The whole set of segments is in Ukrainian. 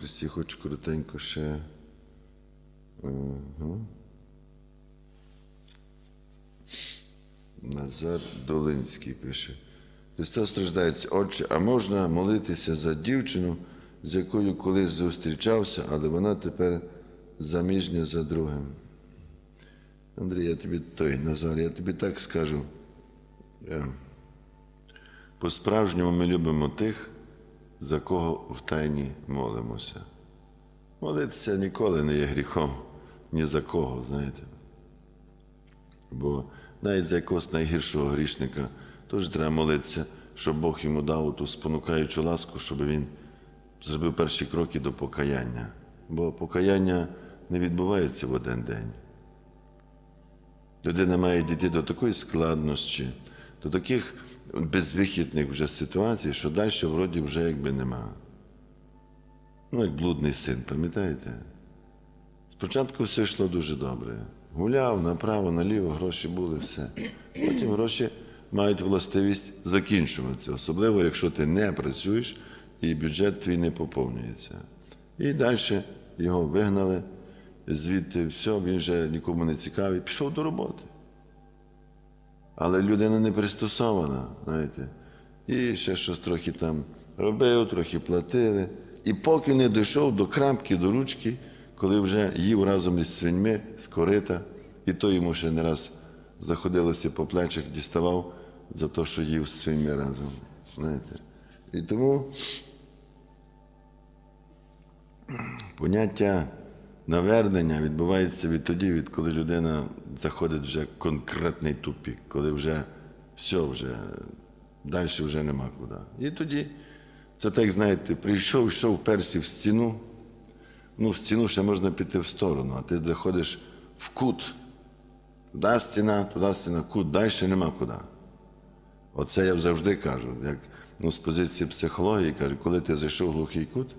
Христі, хочу коротенько ще. Угу. Назар Долинський пише. Христос страждається, Отче, а можна молитися за дівчину, з якою колись зустрічався, але вона тепер заміжня за другим. Андрій, я тобі той Назар, я тобі так скажу. Е, По-справжньому ми любимо тих, за кого втайні молимося. Молитися ніколи не є гріхом ні за кого, знаєте. Бо навіть за якогось найгіршого грішника теж треба молитися, щоб Бог йому дав ту спонукаючу ласку, щоб він зробив перші кроки до покаяння. Бо покаяння не відбувається в один день. Людина має дійти до такої складності, до таких безвихідних вже ситуацій, що далі вроді вже якби нема. Ну, як блудний син, пам'ятаєте? Спочатку все йшло дуже добре. Гуляв направо, наліво, гроші були, все. Потім гроші мають властивість закінчуватися, особливо, якщо ти не працюєш і бюджет твій не поповнюється. І далі його вигнали, звідти все, він вже нікому не цікавий, пішов до роботи. Але людина не пристосована, знаєте. І ще щось трохи там робив, трохи платили. І поки не дійшов до крамки, до ручки, коли вже їв разом із свиньми з корита, і то йому ще не раз заходилося по плечах, діставав за те, що їв з свиньми разом. Знаєте. І тому поняття навернення відбувається відтоді, відколи людина заходить вже в конкретний тупік, коли вже все, вже далі вже нема куди. І тоді це так, знаєте, прийшов, йшов персі в стіну. Ну, в стіну ще можна піти в сторону, а ти заходиш в кут. Туди стіна, туди стіна, кут, далі нема куди. Оце я завжди кажу, як ну, з позиції психології кажу, коли ти зайшов в глухий кут,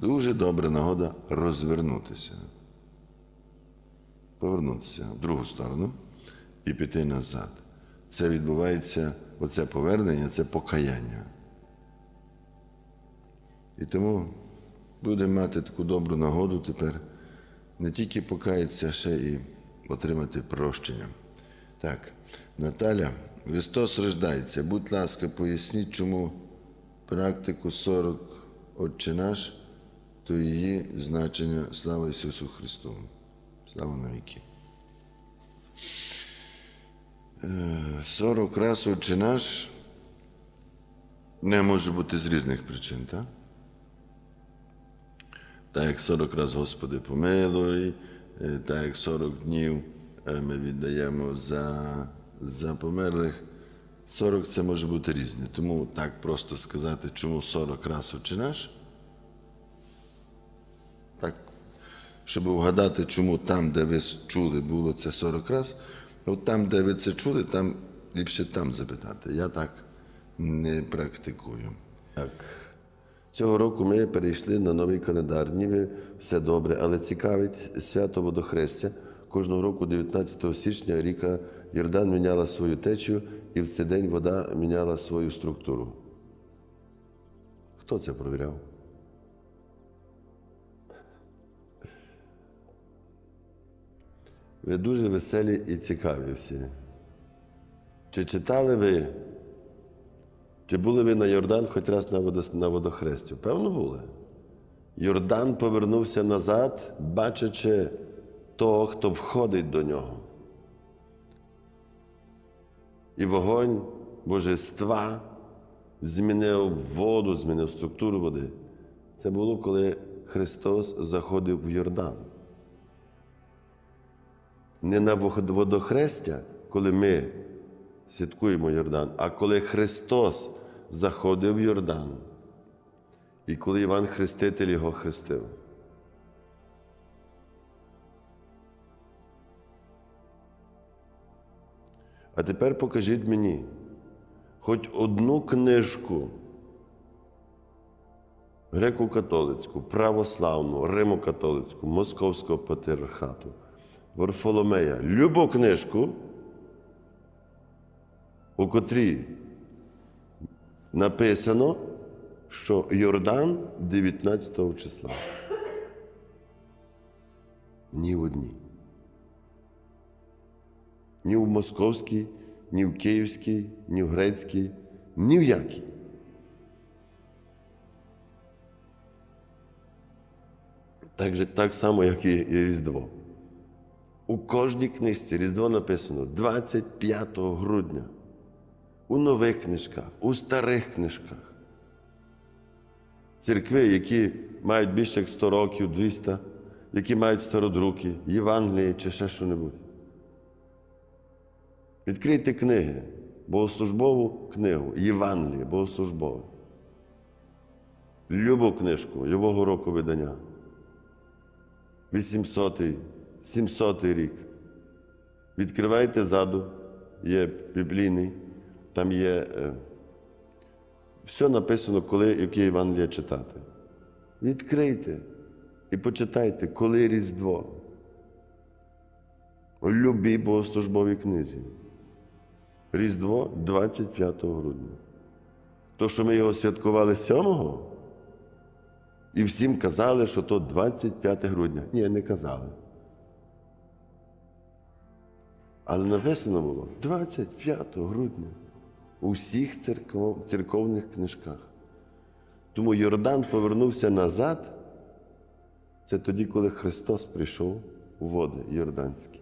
дуже добра нагода розвернутися, повернутися в другу сторону і піти назад. Це відбувається, оце повернення, це покаяння. І тому будемо мати таку добру нагоду тепер не тільки покаятися, а ще і отримати прощення. Так, Наталя, Христос рождається. Будь ласка, поясніть, чому практику 40 Отче наш, то її значення слава Ісусу Христу. Слава навіки. Е, 40 раз Отче наш не може бути з різних причин, так? Так як 40 раз Господи помилуй, е, так як 40 днів е, ми віддаємо за, за померлих. 40 це може бути різне. Тому так просто сказати, чому 40 раз Отче наш. Щоб вгадати, чому там, де ви чули, було це 40 раз, от там, де ви це чули, там ліпше там запитати. Я так не практикую. Так. Цього року ми перейшли на новий календар. Ніби все добре, але цікавить свято водохрестя. Кожного року, 19 січня, ріка Йордан міняла свою течію, і в цей день вода міняла свою структуру. Хто це провіряв? Ви дуже веселі і цікаві всі. Чи читали ви? Чи були ви на Йордан хоч раз на водохресті? Певно, були. Йордан повернувся назад, бачачи того, хто входить до нього. І вогонь божества змінив воду, змінив структуру води. Це було, коли Христос заходив в Йордан. Не на водохрестя, коли ми святкуємо Йордан, а коли Христос заходив в Йордан, і коли Іван Хреститель його хрестив. А тепер покажіть мені хоч одну книжку греко-католицьку, православну, римо-католицьку, московського патріархату, Варфоломея, любу книжку, у котрій написано, що Йордан 19 числа. Ні в одній. Ні в московській, ні в київській, ні в грецькій, ні в якій. Так, так само, як і, Різдво. У кожній книжці Різдво написано 25 грудня. У нових книжках, у старих книжках. Церкви, які мають більше як 100 років, 200, які мають стародруки, Євангелії чи ще що-небудь. Відкрийте книги, богослужбову книгу, Євангеліє, богослужбове. Любу книжку, любого року видання. 800 700 рік. Відкривайте ззаду, є біблійний, там є е, все написано, коли яке Євангеліє читати. Відкрийте і почитайте, коли Різдво. У любій богослужбовій книзі. Різдво 25 грудня. То, що ми його святкували 7-го, і всім казали, що то 25 грудня. Ні, не казали. Але написано було 25 грудня у всіх церков, церковних книжках. Тому Йордан повернувся назад. Це тоді, коли Христос прийшов у води Йорданські.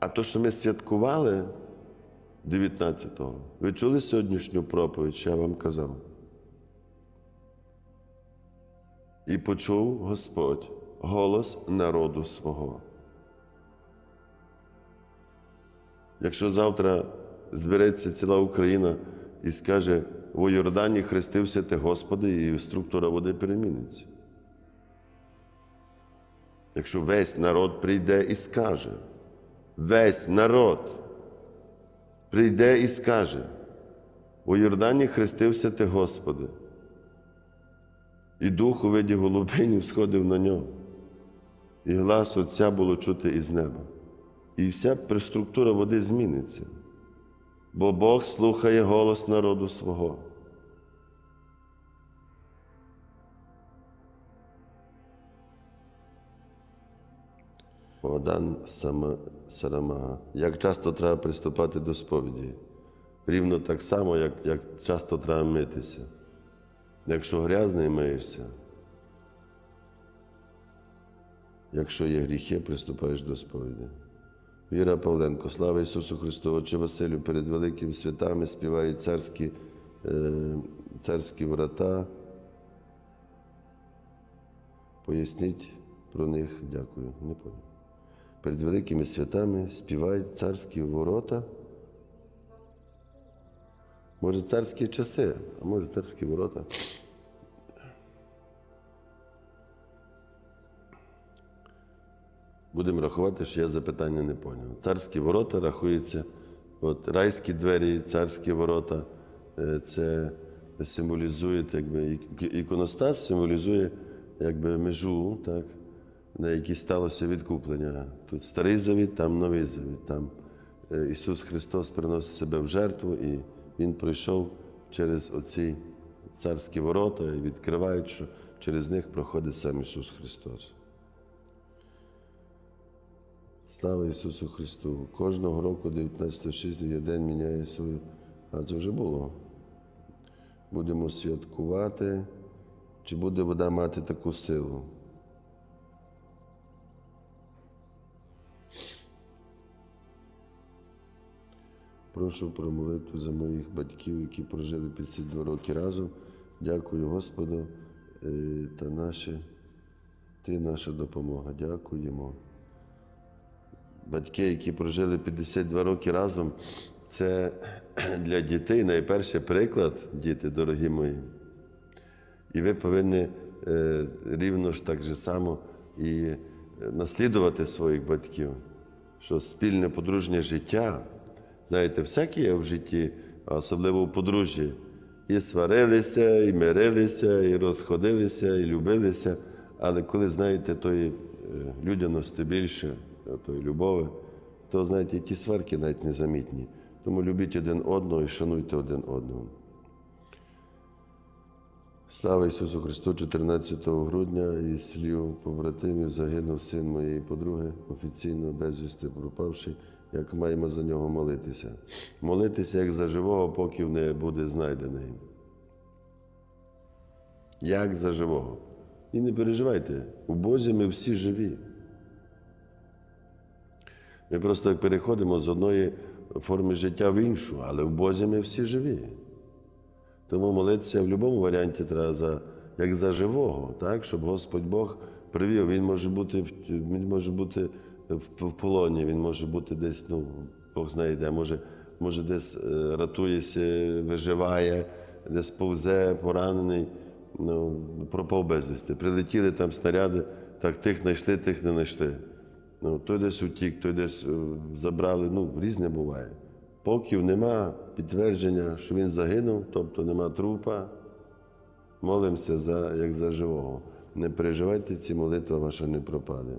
А то, що ми святкували 19-го, ви чули сьогоднішню проповідь, що я вам казав? І почув Господь голос народу свого. Якщо завтра збереться ціла Україна і скаже, у Йордані хрестився ти Господи, і структура води переміниться. Якщо весь народ прийде і скаже, весь народ прийде і скаже, у Йордані хрестився ти Господи, і дух у виді голубинів сходив на нього, і глас Отця було чути із неба. І вся структура води зміниться, бо Бог слухає голос народу свого. Богдан Сарамага. Як часто треба приступати до сповіді? Рівно так само, як, як часто треба митися. Якщо грязний миєшся, якщо є гріхи, приступаєш до сповіді. Віра Павленко, слава Ісусу Христу, Отче Василю, перед великими святами співають царські, е, царські врата. Поясніть про них, дякую. Не понял. Перед великими святами співають царські ворота. Може, царські часи, а може царські ворота. Будемо рахувати, що я запитання не поняв. Царські ворота рахуються, от райські двері, царські ворота, е, це символізує, якби, іконостас символізує якби, межу, так, на якій сталося відкуплення. Тут старий завіт, там новий завіт. Там е, Ісус Христос приносить себе в жертву, і Він пройшов через оці царські ворота і відкривають, що через них проходить сам Ісус Христос. Слава Ісусу Христу! Кожного року 19 є день міняє свою. А це вже було. Будемо святкувати. Чи буде вода мати таку силу? Прошу про молитву за моїх батьків, які прожили 52 роки разом. Дякую Господу е, та наші, ти наша допомога. Дякуємо батьки, які прожили 52 роки разом, це для дітей найперший приклад, діти, дорогі мої. І ви повинні е, рівно ж так же само і е, наслідувати своїх батьків, що спільне подружнє життя, знаєте, всяке є в житті, особливо в подружжі. І сварилися, і мирилися, і розходилися, і любилися. Але коли знаєте тої е, людяності більше, тої любові, то знаєте, ті сварки навіть незамітні. Тому любіть один одного і шануйте один одного. Слава Ісусу Христу, 14 грудня із слів побратимів загинув син моєї подруги, офіційно безвісти пропавший, як маємо за нього молитися. Молитися як за живого, поки не буде знайдений. Як за живого. І не переживайте, у Бозі ми всі живі. Ми просто переходимо з одної форми життя в іншу, але в Бозі ми всі живі. Тому молитися в будь-якому варіанті треба за, як за живого, так? щоб Господь Бог привів. Він може бути, він може бути в, в полоні, він може бути десь, ну, Бог знає де, може, може десь е, ратується, виживає, десь повзе, поранений, ну, пропав безвісти. Прилетіли там снаряди, так тих знайшли, тих не знайшли. Ну, той десь утік, той десь е, забрали, ну, різне буває. Поки нема підтвердження, що він загинув, тобто нема трупа, молимося за, як за живого. Не переживайте, ці молитва ваша не пропаде.